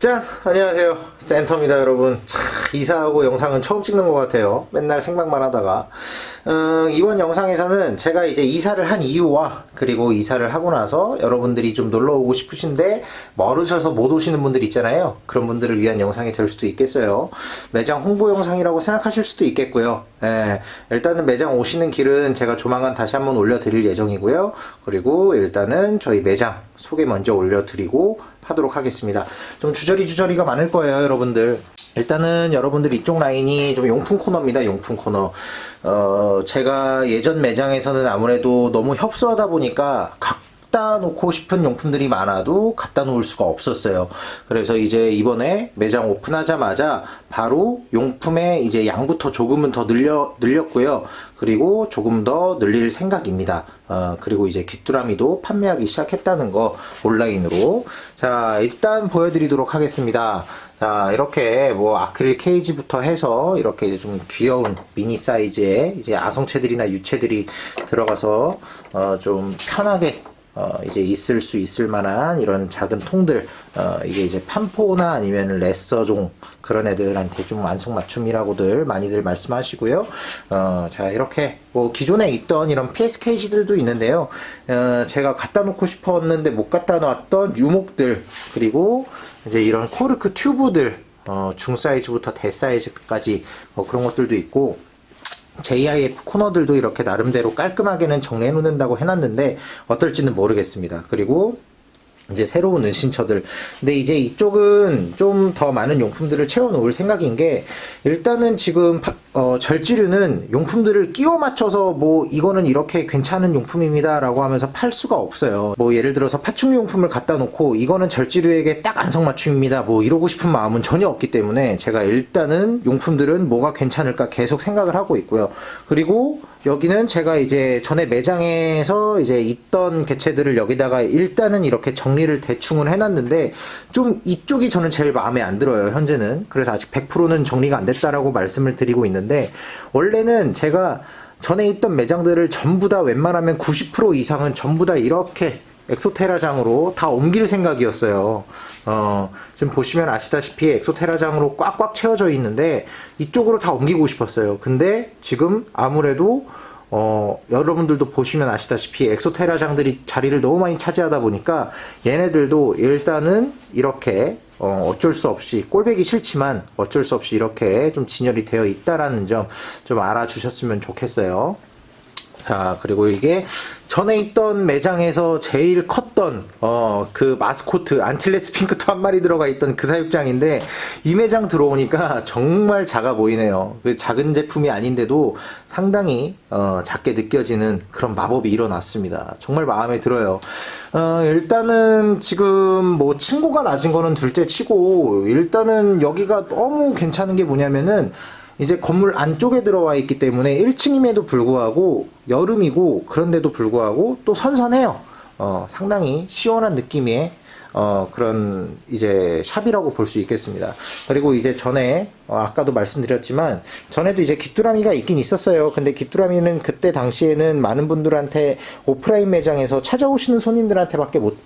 짠! 안녕하세요. 센터입니다, 여러분. 참, 이사하고 영상은 처음 찍는 것 같아요. 맨날 생방만 하다가. 음, 이번 영상에서는 제가 이제 이사를 한 이유와 그리고 이사를 하고 나서 여러분들이 좀 놀러 오고 싶으신데 멀으셔서 못 오시는 분들 있잖아요. 그런 분들을 위한 영상이 될 수도 있겠어요. 매장 홍보 영상이라고 생각하실 수도 있겠고요. 예, 일단은 매장 오시는 길은 제가 조만간 다시 한번 올려드릴 예정이고요. 그리고 일단은 저희 매장 소개 먼저 올려드리고 하도록 하겠습니다. 좀 주저리 주저리가 많을 거예요, 여러분들. 일단은 여러분들 이쪽 라인이 좀 용품 코너입니다, 용품 코너. 어, 제가 예전 매장에서는 아무래도 너무 협소하다 보니까 갖다 놓고 싶은 용품들이 많아도 갖다 놓을 수가 없었어요. 그래서 이제 이번에 매장 오픈하자마자 바로 용품의 이제 양부터 조금은 더 늘려, 늘렸고요. 그리고 조금 더 늘릴 생각입니다. 어, 그리고 이제 귀뚜라미도 판매하기 시작했다는 거 온라인으로. 자, 일단 보여드리도록 하겠습니다. 자, 이렇게 뭐 아크릴 케이지부터 해서 이렇게 좀 귀여운 미니 사이즈의 이제 아성체들이나 유체들이 들어가서 어, 좀 편하게 어, 이제 있을 수 있을 만한 이런 작은 통들, 어, 이게 이제 판포나 아니면 레서종 그런 애들한테 좀 완성맞춤이라고들 많이들 말씀하시고요. 어, 자, 이렇게 뭐 기존에 있던 이런 PS 케이지들도 있는데요. 어, 제가 갖다 놓고 싶었는데 못 갖다 놨던 유목들, 그리고 이제 이런 코르크 튜브들, 어, 중 사이즈부터 대 사이즈까지 뭐 그런 것들도 있고, JIF 코너들도 이렇게 나름대로 깔끔하게는 정리해 놓는다고 해놨는데 어떨지는 모르겠습니다. 그리고 이제 새로운 은신처들. 근데 이제 이쪽은 좀 더 많은 용품들을 채워 놓을 생각인 게 일단은 지금 파- 어, 절지류는 용품들을 끼워 맞춰서 뭐 이거는 이렇게 괜찮은 용품입니다 라고 하면서 팔 수가 없어요. 뭐 예를 들어서 파충류 용품을 갖다 놓고 이거는 절지류에게 딱 안성맞춤입니다. 뭐 이러고 싶은 마음은 전혀 없기 때문에 제가 일단은 용품들은 뭐가 괜찮을까 계속 생각을 하고 있고요. 그리고 여기는 제가 이제 전에 매장에서 이제 있던 개체들을 여기다가 일단은 이렇게 정리를 대충은 해놨는데 좀 이쪽이 저는 제일 마음에 안 들어요 현재는 그래서 아직 100%는 정리가 안 됐다라고 말씀을 드리고 있는 데 원래는 제가 전에 있던 매장들을 전부 다 웬만하면 90% 이상은 전부 다 이렇게 엑소테라장으로 다 옮길 생각이었어요. 어, 지금 보시면 아시다시피 엑소테라장으로 꽉꽉 채워져 있는데 이쪽으로 다 옮기고 싶었어요. 근데 지금 아무래도 어, 여러분들도 보시면 아시다시피 엑소테라장들이 자리를 너무 많이 차지하다 보니까 얘네들도 일단은 이렇게 어, 어쩔 수 없이 꼴배기 싫지만 어쩔 수 없이 이렇게 좀 진열이 되어 있다라는 점 좀 알아주셨으면 좋겠어요. 자, 그리고 이게 전에 있던 매장에서 제일 컸던, 어, 그 마스코트, 안틸레스 핑크토 한 마리 들어가 있던 그 사육장인데, 이 매장 들어오니까 정말 작아 보이네요. 그 작은 제품이 아닌데도 상당히, 어, 작게 느껴지는 그런 마법이 일어났습니다. 정말 마음에 들어요. 어, 일단은 지금 뭐 층고가 낮은 거는 둘째 치고, 일단은 여기가 너무 괜찮은 게 뭐냐면은, 이제 건물 안쪽에 들어와 있기 때문에 1층임에도 불구하고 여름이고 그런데도 불구하고 또 선선해요. 어, 상당히 시원한 느낌의 어, 그런 이제 샵이라고 볼 수 있겠습니다. 그리고 이제 전에 어, 아까도 말씀드렸지만 전에도 이제 귀뚜라미가 있긴 있었어요. 근데 귀뚜라미는 그때 당시에는 많은 분들한테 오프라인 매장에서 찾아오시는 손님들한테밖에 못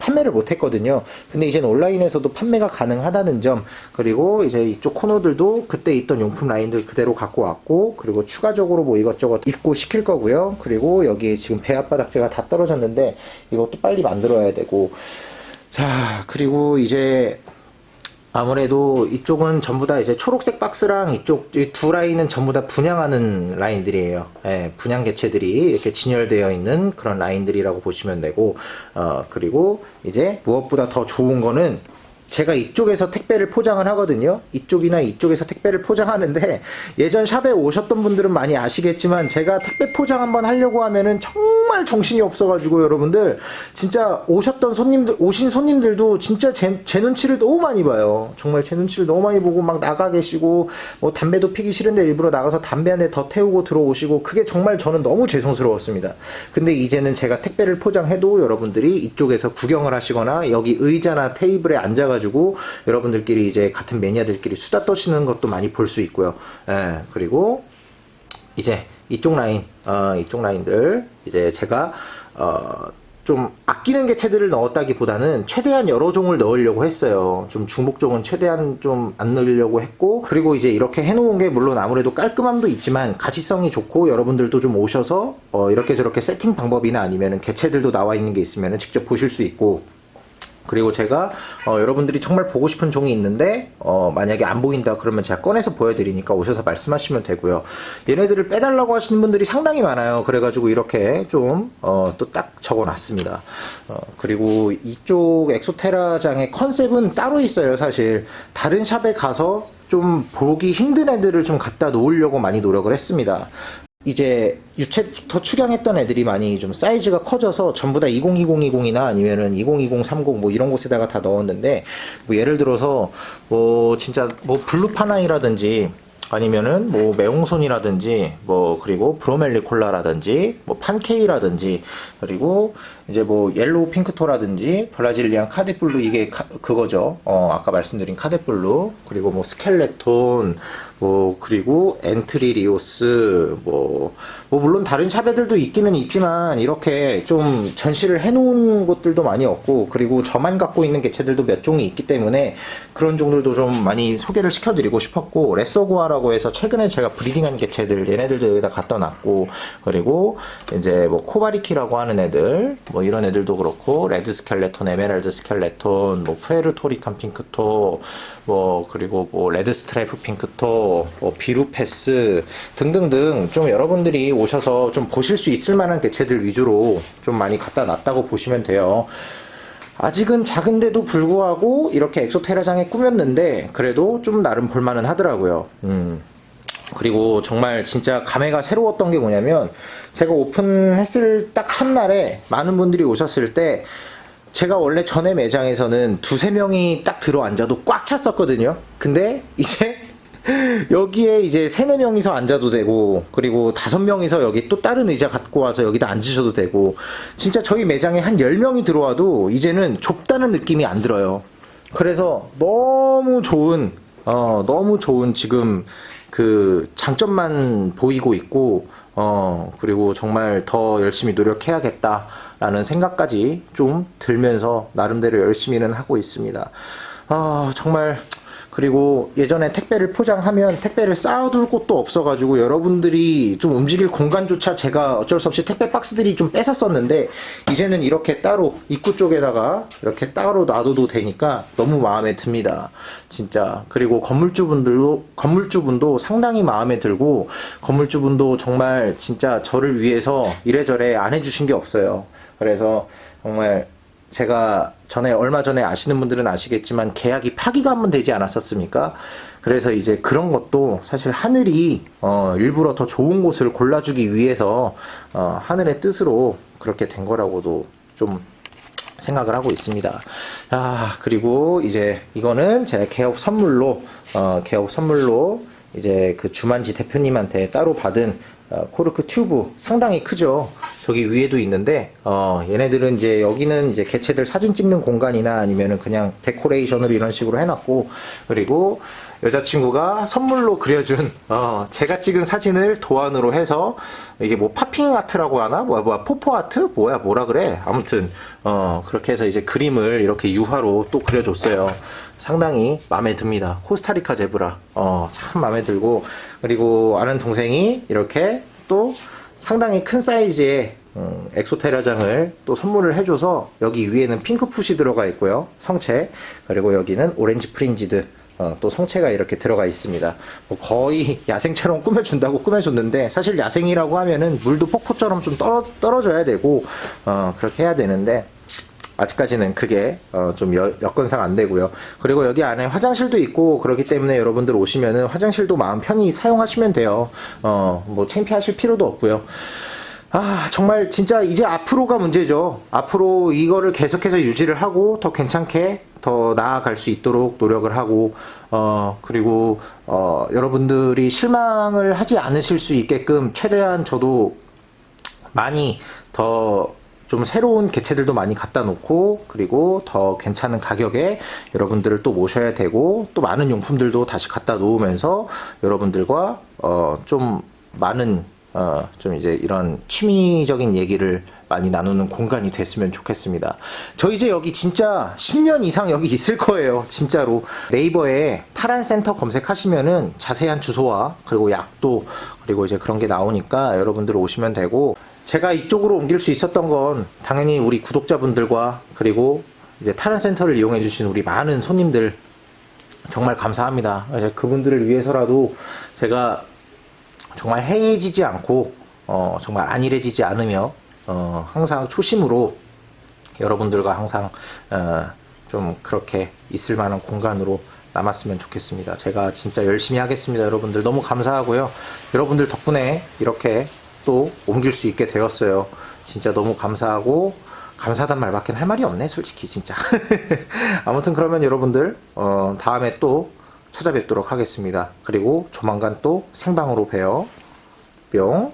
판매를 못했거든요. 근데 이제는 온라인에서도 판매가 가능하다는 점, 그리고 이제 이쪽 코너들도 그때 있던 용품 라인들 그대로 갖고 왔고, 그리고 추가적으로 뭐 이것저것 입고 시킬 거고요. 그리고 여기 지금 배 앞바닥재가 다 떨어졌는데, 이것도 빨리 만들어야 되고, 자, 그리고 이제 아무래도 이쪽은 전부 다 이제 초록색 박스랑 이쪽 이두 라인은 전부 다 분양하는 라인들이에요. 예, 분양 개체들이 이렇게 진열되어 있는 그런 라인들이라고 보시면 되고, 어, 그리고 이제 무엇보다 더 좋은 거는 제가 이쪽에서 택배를 포장을 하거든요. 이쪽이나 이쪽에서 택배를 포장하는데 예전 샵에 오셨던 분들은 많이 아시겠지만 제가 택배 포장 한번 하려고 하면은 정말 정신이 없어가지고 여러분들 진짜 오셨던 손님들 오신 손님들도 진짜 제, 제 눈치를 너무 많이 봐요. 정말 제 눈치를 너무 많이 보고 막 나가 계시고 뭐 담배도 피기 싫은데 일부러 나가서 담배 한 대 더 태우고 들어오시고 그게 정말 저는 너무 죄송스러웠습니다. 근데 이제는 제가 택배를 포장해도 여러분들이 이쪽에서 구경을 하시거나 여기 의자나 테이블에 앉아가지고 여러분들끼리 이제 같은 매니아들끼리 수다 떠시는 것도 많이 볼 수 있고요. 예, 그리고 이제 이쪽 라인, 어, 이쪽 라인들 이제 제가 어, 좀 아끼는 개체들을 넣었다기보다는 최대한 여러 종을 넣으려고 했어요. 좀 중복종은 최대한 좀 안 넣으려고 했고 그리고 이제 이렇게 해놓은 게 물론 아무래도 깔끔함도 있지만 가치성이 좋고 여러분들도 좀 오셔서 어, 이렇게 저렇게 세팅 방법이나 아니면은 개체들도 나와 있는 게 있으면은 직접 보실 수 있고 그리고 제가 어, 여러분들이 정말 보고 싶은 종이 있는데 어, 만약에 안 보인다 그러면 제가 꺼내서 보여드리니까 오셔서 말씀하시면 되고요. 얘네들을 빼달라고 하시는 분들이 상당히 많아요. 그래가지고 이렇게 좀 또 딱 적어놨습니다. 어, 그리고 이쪽 엑소테라장의 컨셉은 따로 있어요. 사실 다른 샵에 가서 좀 보기 힘든 애들을 좀 갖다 놓으려고 많이 노력을 했습니다. 이제 유체부터 축양했던 애들이 많이 좀 사이즈가 커져서 전부 다 202020이나 아니면은 202030 뭐 이런 곳에다가 다 넣었는데 뭐 예를 들어서 뭐 진짜 뭐 블루파나이라든지 아니면은 뭐 매홍손이라든지 뭐 그리고 브로멜리 콜라라든지 뭐 판케이라든지 그리고 이제 뭐 옐로우 핑크토라든지 브라질리안 카데블루 이게 카- 그거죠. 어 아까 말씀드린 카데블루 그리고 뭐 스켈레톤 뭐 그리고 엔트리 리오스 뭐, 뭐 물론 다른 샵애들도 있기는 있지만 이렇게 좀 전시를 해놓은 곳들도 많이 없고 그리고 저만 갖고 있는 개체들도 몇 종이 있기 때문에 그런 종들도 좀 많이 소개를 시켜드리고 싶었고 레서고아라고 해서 최근에 제가 브리딩한 개체들 얘네들도 여기다 갖다 놨고 그리고 이제 뭐 코바리키라고 하는 애들 뭐 이런 애들도 그렇고 레드 스켈레톤 에메랄드 스켈레톤 뭐 푸에르토리칸 핑크토 뭐 그리고 뭐 레드 스트라이프 핑크토 뭐 비루페스 등등등 좀 여러분들이 오셔서 좀 보실 수 있을 만한 개체들 위주로 좀 많이 갖다 놨다고 보시면 돼요. 아직은 작은데도 불구하고 이렇게 엑소테라장에 꾸몄는데 그래도 좀 나름 볼만은 하더라고요. 음. 그리고 정말 진짜 감회가 새로웠던 게 뭐냐면 제가 오픈했을 딱 첫날에 많은 분들이 오셨을 때 제가 원래 전에 매장에서는 두세 명이 딱 들어 앉아도 꽉 찼었거든요. 근데 이제 여기에 이제 세네 명이서 앉아도 되고 그리고 다섯 명이서 여기 또 다른 의자 갖고 와서 여기다 앉으셔도 되고 진짜 저희 매장에 한 열 명이 들어와도 이제는 좁다는 느낌이 안 들어요. 그래서 너무 좋은 어 너무 좋은 지금 그 장점만 보이고 있고 어 그리고 정말 더 열심히 노력해야겠다라는 생각까지 좀 들면서 나름대로 열심히는 하고 있습니다. 아 정말 그리고 예전에 택배를 포장하면 택배를 쌓아둘 곳도 없어가지고 여러분들이 좀 움직일 공간조차 제가 어쩔 수 없이 택배 박스들이 좀 뺏었었는데 이제는 이렇게 따로 입구 쪽에다가 이렇게 따로 놔둬도 되니까 너무 마음에 듭니다. 진짜. 그리고 건물주분들도, 건물주분도 상당히 마음에 들고 건물주분도 정말 진짜 저를 위해서 이래저래 안 해주신 게 없어요. 그래서 정말 제가 전에 얼마 전에 아시는 분들은 아시겠지만 계약이 파기가 한 번 되지 않았었습니까? 그래서 이제 그런 것도 사실 하늘이 어, 일부러 더 좋은 곳을 골라주기 위해서 어, 하늘의 뜻으로 그렇게 된 거라고도 좀 생각을 하고 있습니다. 아, 그리고 이제 이거는 제가 개업 선물로, 어, 개업 선물로 이제 그 주만지 대표님한테 따로 받은 어, 코르크 튜브 상당히 크죠. 저기 위에도 있는데, 어, 얘네들은 이제 여기는 이제 개체들 사진 찍는 공간이나 아니면은 그냥 데코레이션으로 이런 식으로 해놨고, 그리고 여자친구가 선물로 그려준 어, 제가 찍은 사진을 도안으로 해서 이게 뭐 파핑 아트라고 하나? 뭐야 뭐야 포포 아트? 뭐야 뭐라 그래? 아무튼 어 그렇게 해서 이제 그림을 이렇게 유화로 또 그려줬어요. 상당히 마음에 듭니다. 코스타리카 제브라. 어 참 마음에 들고. 그리고 아는 동생이 이렇게 또 상당히 큰 사이즈의 음, 엑소테라장을 또 선물을 해줘서 여기 위에는 핑크 풋이 들어가 있고요 성체 그리고 여기는 오렌지 프린지드 어, 또 성체가 이렇게 들어가 있습니다. 뭐 거의 야생처럼 꾸며준다고 꾸며줬는데 사실 야생이라고 하면은 물도 폭포처럼 좀 떨어, 떨어져야 되고 어, 그렇게 해야 되는데 아직까지는 그게 어, 좀 여, 여건상 안 되고요. 그리고 여기 안에 화장실도 있고 그렇기 때문에 여러분들 오시면은 화장실도 마음 편히 사용하시면 돼요. 어, 뭐 창피하실 필요도 없고요. 아, 정말 진짜 이제 앞으로가 문제죠. 앞으로 이거를 계속해서 유지를 하고 더 괜찮게 더 나아갈 수 있도록 노력을 하고, 어, 그리고, 어, 여러분들이 실망을 하지 않으실 수 있게끔 최대한 저도 많이 더 좀 새로운 개체들도 많이 갖다 놓고 그리고 더 괜찮은 가격에 여러분들을 또 모셔야 되고 또 많은 용품들도 다시 갖다 놓으면서 여러분들과 어 좀 많은 어, 좀 이제 이런 취미적인 얘기를 많이 나누는 공간이 됐으면 좋겠습니다. 저 이제 여기 진짜 10년 이상 여기 있을 거예요. 진짜로. 네이버에 탈환센터 검색하시면은 자세한 주소와 그리고 약도 그리고 이제 그런 게 나오니까 여러분들 오시면 되고 제가 이쪽으로 옮길 수 있었던 건 당연히 우리 구독자분들과 그리고 이제 탈환센터를 이용해 주신 우리 많은 손님들 정말 감사합니다. 그분들을 위해서라도 제가 정말 해이해지지 않고 어, 정말 안일해지지 않으며 어, 항상 초심으로 여러분들과 항상 어, 좀 그렇게 있을 만한 공간으로 남았으면 좋겠습니다. 제가 진짜 열심히 하겠습니다. 여러분들 너무 감사하고요. 여러분들 덕분에 이렇게 또 옮길 수 있게 되었어요. 진짜 너무 감사하고 감사하단 말밖에 할 말이 없네 솔직히 진짜 아무튼 그러면 여러분들 어, 다음에 또 찾아뵙도록 하겠습니다. 그리고 조만간 또 생방으로 봬요. 뿅